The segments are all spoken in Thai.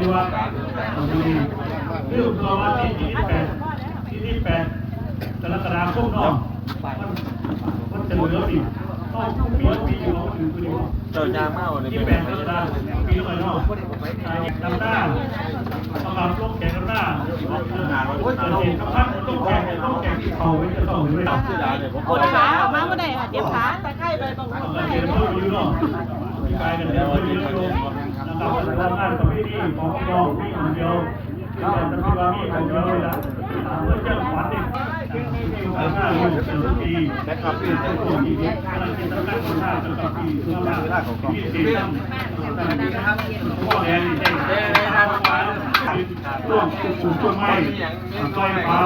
ดีว่าเอาดูดีเรื่องตัวว่าที่ที่แปดที่ที่แปดกรกฎาคมเนาะมันมันจะเหลืออีกต้องปีปีอยู่เอาอยู่ตัวเดียวเจ้ายางมากเลยที่แปดกรกฎาคมปีละเนาะดำหน้าประกอบลงแข่งดำหน้าเราเห็นคำพัดต้องแข่งต้องแข่งที่เขาไม่จะต้องไม่ได้ชื่อไม่ปวดขาออกมาเมื่อใดค่ะเจ็บขาตะไคร้ไปตรงต้องนี้เรียนเนาะกายกันเดี๋ยว เรียนรู้นะครับทำงานกับพี่ดีของพี่น้องพี่คนเดียวที่เป็นตำรวจมีคนเดียวเลยละเพื่อจะขวัญเด็กทำงานอยู่เป็นปีนะครับปีเป็นคนที่กำลังจะทำงานคนหน้าจะกับปีทำงานที่สี่ตั้งพ่อแดงเด็กเด็กนะครับ ร่วมปลูกต้นไม้ต้นปลา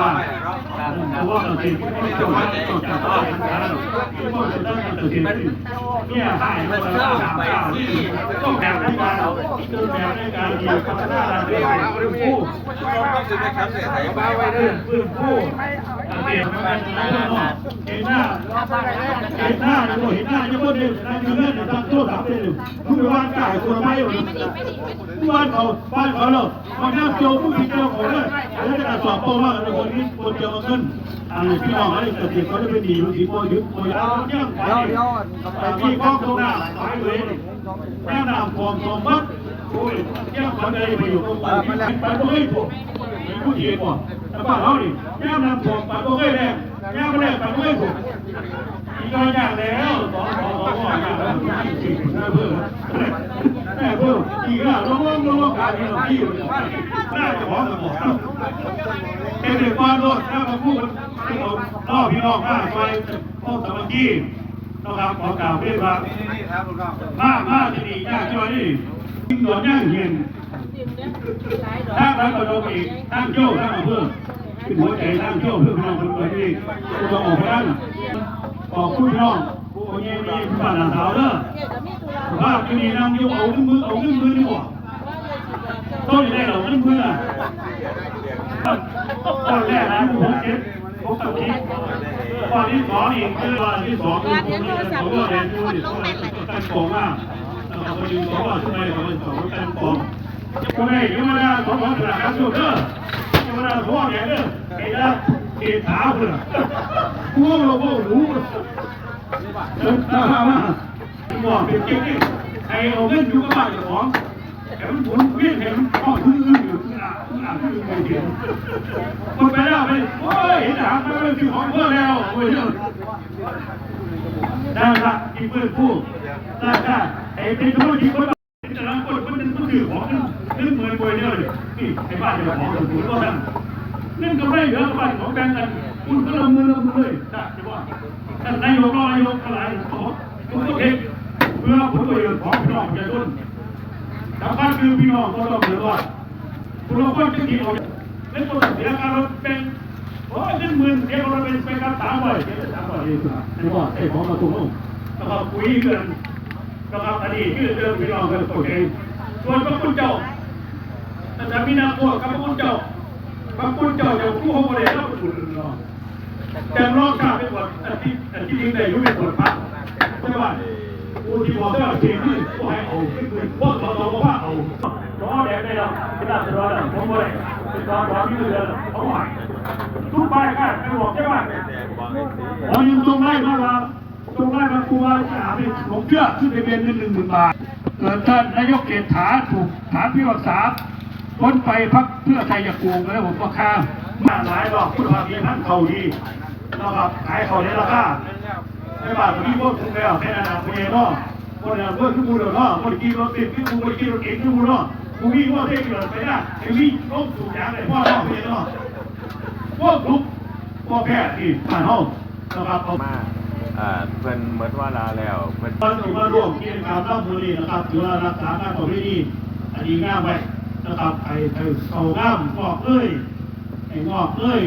เพราะว่าเราเป็นผู้ที่จะมาต้องการต้องการที่ว่าจะต้องการสิ่งนี้เนี่ยให้มันเข้าไปที่ต้องแบบในการต้นแบบในการที่พัฒนากาเรียนรู้ผู้ต้อไม่ครับเสียใส่บ้าไว้ด้วยพื้นผู้เปลี่ยนไปเห็นหน้า เห็นหน้าเห็นหน้าเห็นหน้ายังไม่ได้นั่งอยู่เงื่อนตั้งโต๊ะสามเดือนผู้ว่านกายคนไม่อยู่ผู้ว่านเขาบ้านเขาเนาะเขาหน้าโจผู้ที่เจ้าของเลยแล้วจะสอบโป้ว่าคนนี้คนเดียวมาขึ้นอันนี้พี่น้องอะไรต่เด็กเขาจะเป็นดีอยู่ที่โมยุโมยาวยังไปที่กองตรงหน้าไปเลยแม่น้ำคลองสมบัติโอ้ยยังคนใดไปอยู่ตรงนี้ไปตรงนี้ผม ผู้หญิงก่อนแต่บ้านเราดิย่ามนำผมปัดโอเคแรงย่ามแรงปัดโอเคผมอีกอย่างอย่างแล้วสองสองสององอย่างแล้วสี่สิบห้าเพื่อแม่เพื่ออีกอย่างลงลงลงลงการที่เราที่อยู่น่าจะขอสมองเป็นเด็กบ้านรถถ้ามาพูดที่ผมล่อพี่น้องมาไปพ่อสามัคคีนะครับขอกล่าวเรียกว่านี่ครับคุณพ่อมามาที่นี่ยากจ้อยนี่ยิ่งโดนย่างเย็น ตั้งรัฐบาลอีกตั้งโจ้ตั้งอำเภอเป็นหัวใจตั้งโจ้เพื่อพี่น้องคนไทยที่จะออกไปนั่นออกผู้น้องผู้เยี่ยมมีผู้บ้านหลังสาวเด้อว่าที่นี่นั่งอยู่เอาขึ้นมือเอาขึ้นมือดีกว่าต้นได้เราขึ้นมืออะต้นแรกนะผมเจ็บผมตัดทิ้งวันที่สองอีกคือวันที่สองคือผมนี่เป็นของว่าเรียนรู้ดิกันโกงมากเราไปดูสองว่าทำไมเราเป็นสองกันโกง ก็ไม่ได้ยังไม่ได้สองคนสลับกันสุดเด้อยังไม่ได้พ่อแม่เด้อไอ้ละเกถาพื่อนกูเราก็รู้เดินตามมาบอกเป็นจริงไอ้เอาเงินอยู่กับบ้านเจ้าของแต่มันหมุนเวียนเห็นพ่อคืออื่นอยู่ที่อะที่อะที่ไม่เห็นคนไปแล้วไปโอ้ยเห็นหางมันเป็นสิ่งของเพื่อแล้วโอ้ยเด้อได้ละที่เพื่อนพูดได้ได้ไอ้เป็นธุรกิจคนแต่ละคนมันเป็นผู้ถือของ นึกเหมือนมวยเนี่ยเลยนี่ไอ้บ้านเจ้าของถือก็นั่นนั่นก็ไม่เหลือบ้านของแบงค์กันคุณก็ละมือละมือเลยจ้ะจะว่าท่านนายกรนายกอะไรขอทุกประเทศเพื่อผลประโยชน์ของพี่น้องประชาชนสำคัญคือพี่น้องก็ต้องเดือดร้อนคุณเราก็จะกินเอาเล่นตัวเสียการรถเป็นโอ้ยเงินหมื่นเดียวเราเป็นเป็นการสามร้อยเจ็ดสามร้อยเองไอ้ว่าไอ้ของมาตุ้งแล้วก็คุยกันนะครับอันนี้คือเรื่องพี่น้องกันตัวเองส่วนพระคุณเจ้า แต่ถ้ามีนาพวกกับพระคุณเจ้าพระคุณเจ้าจะผู้ของบริเวณรับคุณรองแต่รองข้าเป็นบทอันที่อันที่ยิงได้ยุ่งเป็นบทพักใช่ไหมผู้ที่บอกว่าเสียงนี่ก็ให้เอาขึ้นเลยพวกเราเราก็ว่าเอาเพราะแดงได้เราเป็นราชดรผมบ่ได้เป็นตอนตอนที่เรือเขาหมายทุกใบกันไม่บอกใช่ไหมขอยืมตรงได้มากครับตรงได้มาครูบาอาจารย์ผมเชื่อขึ้นไปเป็นเงินหนึ่งหมื่นบาทเกิดท่านนายกเกษฐาถูกฐานพิพากษา พ้นไปพักเพื่อไทยจะโกงแล้วผมก็ข้ามมาหลายรอบคุณภาพดีทั้งเขาดีนะครับขายเขาในราคาในบาทที่พวกคุณแล้วแค่นั้นนะคุณเองเนาะคนเนี่ยเพื่อนทุกคนเนาะคนขี่รถติดทุกคนคนขี่รถเก๋งทุกคนเนาะคุณวิ่งว่าเท่เกิดไปได้ไอ้วิ่งลงสู่ยางเลยพ่อเนาะคุณเองเนาะพวกทุกพวกแพทย์ที่ผ่านห้องนะครับเอามาเพิ่อนเหมือนว่าลาแล้วเพิ่นตอนที่มาร่วมกิจกรรมรับมือนี้นะครับถือว่ารักษาการประเพณีอันดีงามไว้ นะครับไอ้ไอ้เขางามงอกเอ้ยไอ้งอกเอ้ย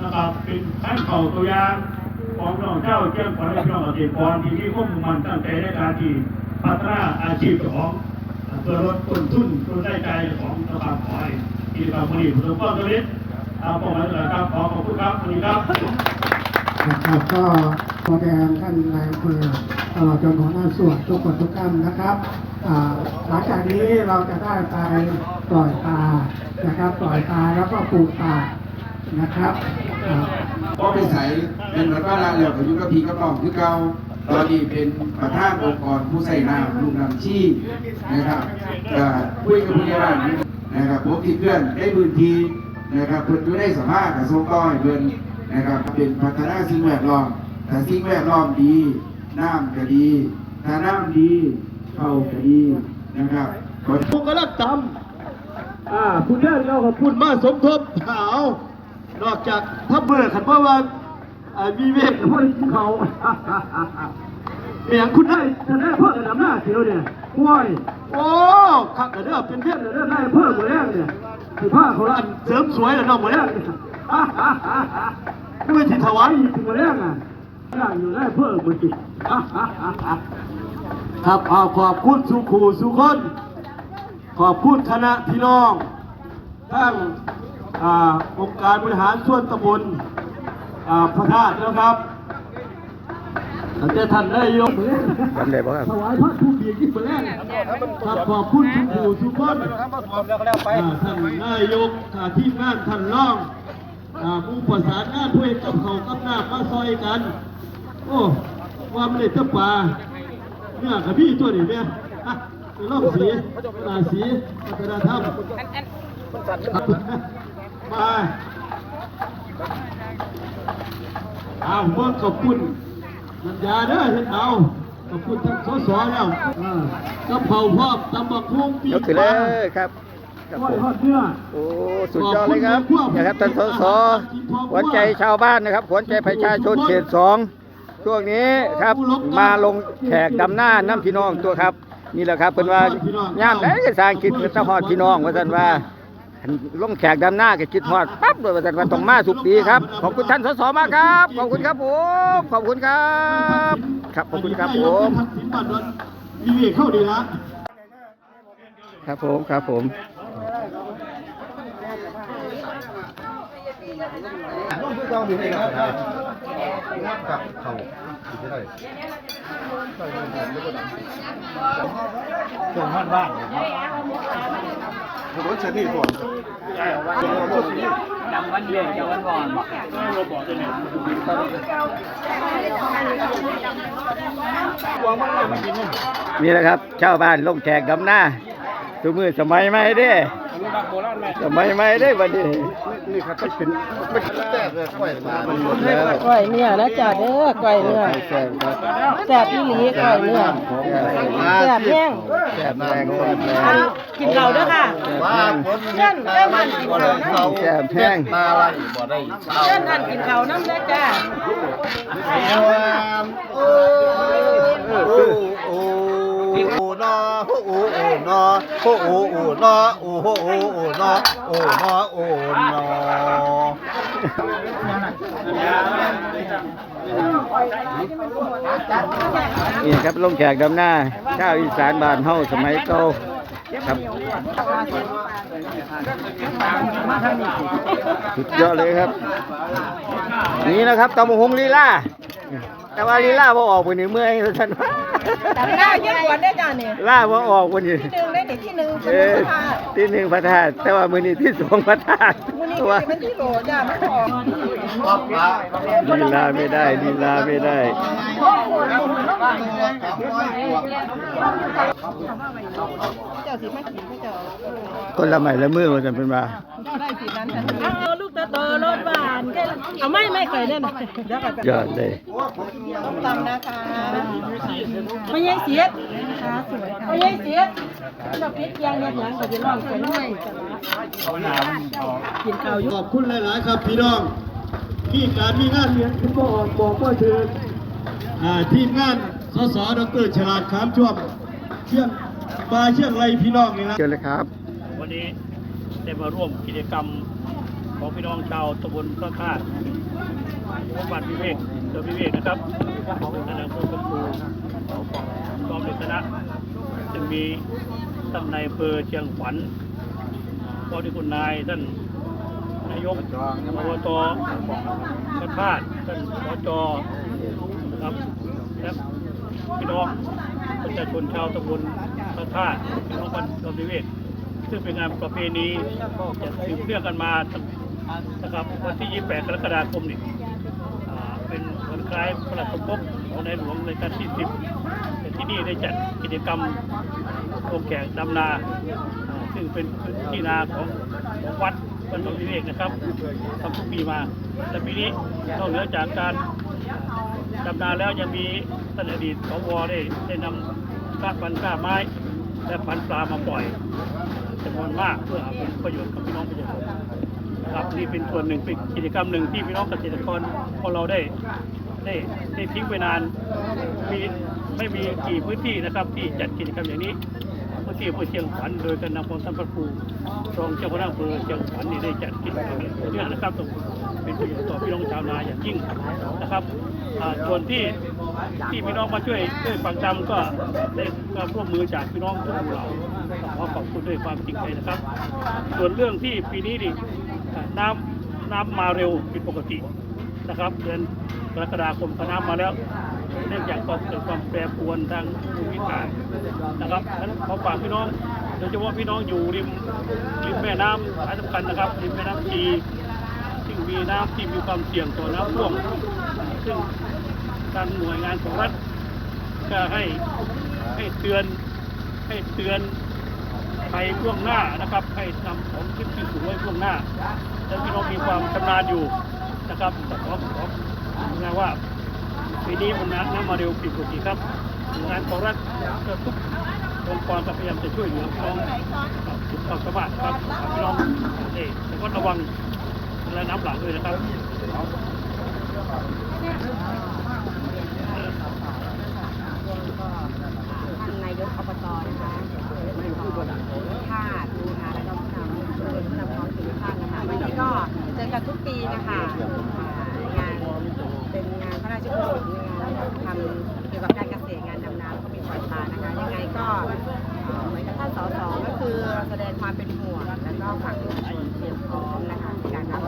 นะครับเป็นขั้นเข่าตัวยางของน้องเจ้าเจ้าขวัญและพี่น้องเกษตรกรที่มีข้อมูลมันตั้งใจในการที่พัฒนาอาชีพของเพื่อลดต้นทุนต้นได้ใจของนะครับขอให้กิจกรรมมือนี้ประสบความสำเร็จตามเป้าหมายต่างๆครับขอขอบคุณครับสวัสดีครับนะครับก็ตัวแทนท่านนายอำเภอตลอดจนของหน้าส่วนทุกคนทุกท่านนะครับหลังจากนี้เราจะได้ไป ปล่อยปลานะครับปล่อยปลาแล้วก็ปลูกป่านะครับอ่าก็ไปใส่เป็นเหมือนว่าลาเหลืออยู่กับพี่กับน้องคือเก่าตอนนี้เป็นประธานองค์กรผู้ใส่น้ำลุงนำชีนะครับก็คุยกับผู้ใหญ่บ้านนะครับผมที่เพื่อนได้พื้นที่นะครับเพื่อนอยู่ได้สภาพกับทรงต้อยเพื่อนนะครับเป็นพัฒนาสิ่งแวดล้อมถ้าสิ่งแวดล้อมดีน้ำก็ดีถ้าน้ำดีเข้าก็ดีนะครับขอผมก็รับจำ อ่าคุณย่าเราขอบคุณมาสมทบเอานอกจากถ้าเบื่อขันว่าว่าอ่ามีเวกพวกนี้เขาเมียงคุณได้ท่านได้เพิ่มระดับหน้าเสียวเนี่ยห้วยโอ้ขักกระเด้อเป็นเพี้ยนกระเด้อได้เพิ่มหมดแล้วเนี่ยถือผ้าเขาละอันเสริมสวยแล้วน้องหมดแล้วด้วยที่ถวายอีกหมดแล้วอะย่างอยู่ได้เพิ่มหมดสิครับขอบคุณสุขูสุคน ขอบคุณคณะพี่น้องทั้งอ่าองค์การบริหารส่วนตำบลอ่าพระธาตุนะครับตั้งแต่ท่านได้ยกมือจำได้บ่ครับถวายพระผู้เบียที่มาแรกครับขอบคุณทุกผู้ทุกคนอ่าท่านนายกอ่าทีมงานท่านรองอ่าผู้ประสานงานผู้เอกกับเขาวกับน้ำมาซอยกัน โอ้ว่ามันเลยตะปลาเนี่ยกับพี่ตัวนี้เนี่ยอะ เป็นร่องสีราสีวัฒนธรรมมาเอาเมื่อขอบคุณนันยาเด้อเห็นเอาขอบคุณทั้งสสแล้วอ่ากับเผาพอมตำบักหุ่งปียกขึ้นเลยครับครับผมโอ้สุดยอดเลยครับนะครับท่านสสขวัญใจชาวบ้านนะครับขวัญใจประชาชนเขตสองช่วงนี้ครับมาลงแขกดำหน้าน้ำพี่น้องตัวครับ นี่แหละครับเป็นว่าย่ามได้จะสร้างคิดเป็นตะฮอดพี่น้องว่าท่านว่าลงแขกดำหน้าก็คิดฮอดปั๊บเลยว่าท่านว่าต้องมาสุกปีครับขอบคุณท่านสสมากครับขอบคุณครับผมขอบคุณครับครับขอบคุณครับผมทักษิณบัตรวันมี เวกเข้าดีละครับผมครับผมนี่แหละครับชาวบ้านลงแขกดำหน้าตัวมือสมัยใหม่เด้ สมัยใหม่เด้วันนี้นี่ครับเป็นเป็นแซ่บเลยกล้วยปลามันหมดแล้วก้อยเนื้อนะจ๊ะเด้อก้อยเนื้อแซ่บครับแซ่บอีหลีก้อยเนื้อแซ่บแห้งแซ่บแรงแซ่บแรอันงกินเราเด้อค่ะว่าเช่นเอ้ยมันกินเรานะแซ่บแห้งเช่นอันกินเราน้ำเด้อจ้า โอ้โอ้โอ้โอ้นอโอ้โอ้โอ้ นอโอ้โอ้โอนอโอ้โอ้โอโอ้นอโอ้นอโอ้นอนี่ครับลงแขกดำหน้าชาวอีสานบ้านเฮาสมัยเก่าครับสุดยอดเลยครับ นี่นะครับตำหงลีล่า แต่ว่าลีลาบ่ออกไปนี่เมื่อยท่านว่าแต่หน้ายิ่งกว่าได้อจ้าเนี่ยล่าบ่ออกวันนี้ที่หนึ่งได้เด็กที่หนึ่งเออที่หนึ่งพระธาตุแต่ว่ามื้อนี้ที่สองพระธาตุมื้อนี้เพราะว่าก็เป็นที่โหลจ้าไม่พอลีลาไม่ได้ลีลาไม่ได้เจ้าสิมากินให้เจ้าคนละไม้ละมือว่าซั่นเพิ่นว่าได้สินั้น เอาลูกตาโตรถหวานแค่เอาไม่ไม่เคยเนี่ยนะเดี๋ยวก่อนยอดเลยต้มตำนะคะไม่ยังเสียดค่ะสวยค่ะไม่ยังเสียดเราพริกยางเนี่ยยังก็จะลองใส่หน่อยกินข้าวอยู่ขอบคุณหลายๆครับพี่น้องมีการมีงานเลี้ยงคุณพ่อออกบอกว่าเชิญอ่าทีมงานสสดรฉลาดขามช่วงเชียงปลาเชียงไรพี่น้องนี่นะเชิญเลยครับ วันนี้ได้มาร่วมกิจกรรม ของพี่น้องชาวตำบลพระธาตุวัดบ้านพิเวกเดอพิเวกนะครับในอำเภอกำพูพร้อมด้วยคณะจะมีท่านนายอำเภอเชียงขวัญพอดีคุณนายท่านนายกอบตพระธาตุท่านสจนะครับและพี่น้องประชาชนชาวตำบลพระธาตุพี่น้องบ้านดอพิเวกซึ่งเป็นงานประเพณีจะสืบเนื่องกันมา นะครับวันที่ 28 กรกฎาคมนี่เป็นวันคล้ายพระราชสมภพของในหลวงในการที่10แต่ที่นี่ได้จัดกิจกรรมโรงแขกดำนาอ่าซึ่งเป็นพื้นที่นาของของวัดบรรพวิเวกนะครับทำทุกปีมาและปีนี้นอกเหนือจากการดำนาแล้วยังมีท่านอดีตสวได้ได้นำก้าพันธุ์ก้าไม้ และพันธุ์ปลามาปล่อยจำนวนมากเพื่อเป็นประโยชน์กับพี่น้องประชาชน นะครับนี่เป็นส่วนหนึ่งเป็นกิจกรรมหนึ่งที่พี่น้องเกษตรกรขอเราได้ได้ได้ทิ้งไปนานมีไม่มีกี่พื้นที่นะครับ ที่จัดกิจกรรมอย่างนี้พื้นที่อำเภอเชียงขวัญโดยการนำพลท่านพระครูรองเจ้าคณะอำเภอเชียงขวัญนี่ได้จัดกิจกรรมอย่างต่อเนื่องนะครับตรงเป็นประโยชน์ต่อพี่น้องชาวนาอย่างยิ่งนะครับส่วนที่ที่พี่น้องมาช่วยช่วยฟังจำก็ได้ความร่วมมือจากพี่น้องทุกหมู่เหล่าขอขอบคุณด้วยความจริงใจนะครับ ส่วนเรื่องที่ปีนี้นี่อ่า น้ำน้ำมาเร็วผิดปกตินะครับ เดือนกรกฎาคมน้ำมาแล้ว เนื่องจากความเกิดความแปรปรวนทางภูมิอากาศนะครับฉะนั้นขอฝากพี่น้องโดยเฉพาะพี่น้องอยู่ริมริมแม่น้ำสายสำคัญนะครับริมแม่น้ำชีซึ่งมีน้ำที่มีความเสี่ยงต่อน้ำท่วมซึ่งทางหน่วยงานของรัฐก็ให้ให้เตือนให้เตือน ไปล่วงหน้านะครับ ให้นำของขึ้นที่สูงไว้ล่วงหน้า แล้วพี่น้องมีความชำนาญอยู่นะครับแต่ขอขอนะว่าปีนี้มันน้ำน้ำมาเร็วผิดปกติครับงานของรัฐก็ทุกองค์กรพยายามจะช่วยเหลือพี่น้องสุดความสามารถครับพี่น้องเด็กแต่ก็ระวังและน้ำหลากด้วยนะครับ ท่ายกอบตนะคะไม่ขอชาตินะคะแล้วก็ผู้นำผู้นำท้องถิ่นทุกท่านนะคะวันนี้ก็เจอกันทุกปีนะคะงานเป็นงานพระราชกุศลงานทำเกี่ยวกับการเกษตรงานดำน้ำก็มีปล่อยปลานะคะ ยังไงก็เหมือนกับท่านสสก็คือแสดงความเป็นห่วงแล้วก็ฝากประชาชนเตรียมพร้อมนะคะในการรับ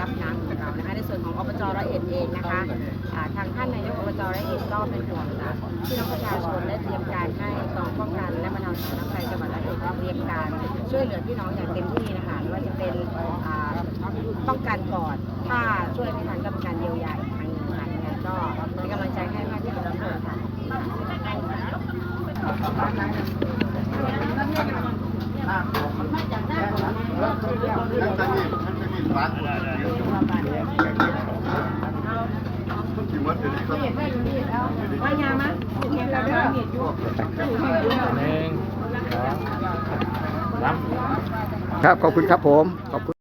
รับน้ำของเรานะคะในส่วนของอบจร้อยเอ็ดเองนะคะทางท่านนายกอบจร้อยเอ็ดก็เป็นห่วงนะ พี่น้องประชาชนได้เตรียมการให้กองป้องกันและบรรเทาสาธารณภัยจังหวัดร้อยอ็ดก็เตรียมการช่วยเหลือพี่น้องอย่างเต็มที่นะคะไม่ว่าจะเป็นป้องกันก่อนถ้าช่วยไม่ทันก็เป็นการเยียวยาอีกทางหนึ่งค่ะยังไงก็เป็นกำลังใจให้มากที่สุดทุกคนค่ะว่ายามะเห็นแล้วเด้อ ครับ ขอบคุณครับผม ขอบคุณ